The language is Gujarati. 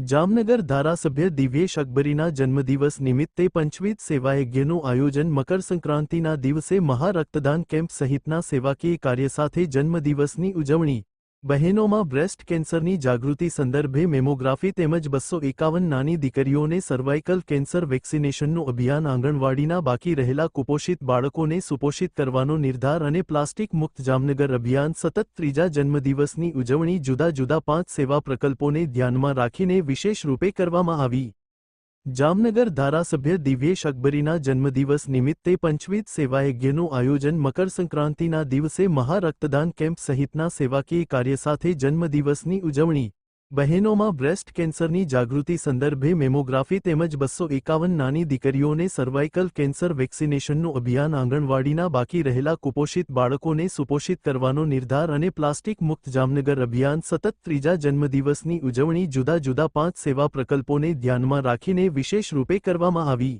જામનગર ધારાસભ્ય દિવ્યેશ અકબરીના જન્મદિવસ નિમિત્તે પંચવિધ સેવાયજ્ઞનું આયોજન મકર સંક્રાંતિના દિવસે મહારક્તદાન કેમ્પ સહિતના સેવાકીય કાર્ય સાથે જન્મદિવસની ઉજવણી બહેનોમાં બ્રેસ્ટ કેન્સરની જાગૃતિ સંદર્ભે મેમોગ્રાફી તેમજ બસો એકાવન નાની દીકરીઓને સર્વાઇકલ કેન્સર વેક્સિનેશનનું અભિયાન આંગણવાડીના બાકી રહેલા કુપોષિત બાળકોને સુપોષિત કરવાનો નિર્ધાર અને પ્લાસ્ટિક મુક્ત જામનગર અભિયાન સતત ત્રીજા જન્મદિવસની ઉજવણી જુદા જુદા પાંચ સેવા પ્રકલ્પોને ધ્યાનમાં રાખીને વિશેષ રૂપે કરવામાં આવી. જામનગર ધારાસભ્ય દિવ્યેશ અકબરીના જન્મદિવસ નિમિત્તે પંચવીત સેવાયજ્ઞનું આયોજન મકર સંક્રાંતિના દિવસે મહારક્તદાન કેમ્પ સહિતના સેવાકીય કાર્ય સાથે જન્મદિવસની ઉજવણી બહેનોમાં બ્રેસ્ટ કેન્સરની જાગૃતિ સંદર્ભે મેમોગ્રાફી તેમજ બસો એકાવન નાની દીકરીઓને સર્વાઇકલ કેન્સર વેક્સિનેશનનું અભિયાન આંગણવાડીના બાકી રહેલા કુપોષિત બાળકોને સુપોષિત કરવાનો નિર્ધાર અને પ્લાસ્ટિક મુક્ત જામનગર અભિયાન સતત ત્રીજા જન્મદિવસની ઉજવણી જુદા જુદા પાંચ સેવા પ્રકલ્પોને ધ્યાનમાં રાખીને વિશેષ રૂપે કરવામાં આવી.